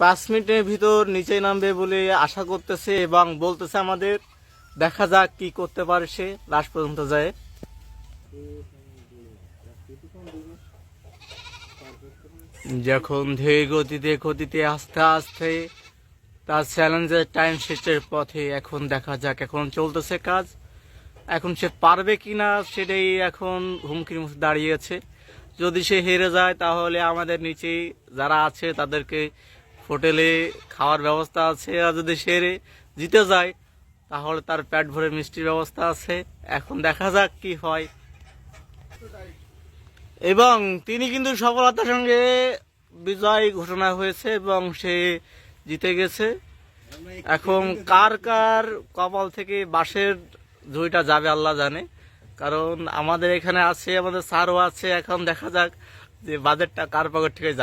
পাঁচ মিনিটের ভিতর নিচে নামবে বলে আশা করতেছে এবং বলতেছে আমাদের। দেখা যাক কি করতে পারে সে। লাস্ট পর্যন্ত যায়। যখন ধীরে গতিতে গতিতে আস্তে আস্তে তার চ্যালেঞ্জের টাইম শেষের পথে এখন দেখা যাক, এখন চলতেছে কাজ। এখন সে পারবে কি না সেটাই এখন হুমকির মুখে দাঁড়িয়েছে। যদি সে হেরে যায় তাহলে আমাদের নিচে যারা আছে তাদেরকে হোটেলে খাওয়ার ব্যবস্থা আছে আর যদি সেরে জিতে যায়, তাহলে তার প্যাট ভরে মিষ্টির ব্যবস্থা আছে। এখন দেখা যাক কি হয়। এবং তিনি কিন্তু সফলতার সঙ্গে বিজয় ঘোষণা হয়েছে এবং সে জিতে গেছে। এখন কার কার কপাল থেকে বাঁশের ঝুঁইটা যাবে আল্লাহ জানে। কারণ আমাদের এখানে আছে, আমাদের সারও আছে। এখন দেখা যাক যে বাজেটটা কার পকেট থেকে যাবে।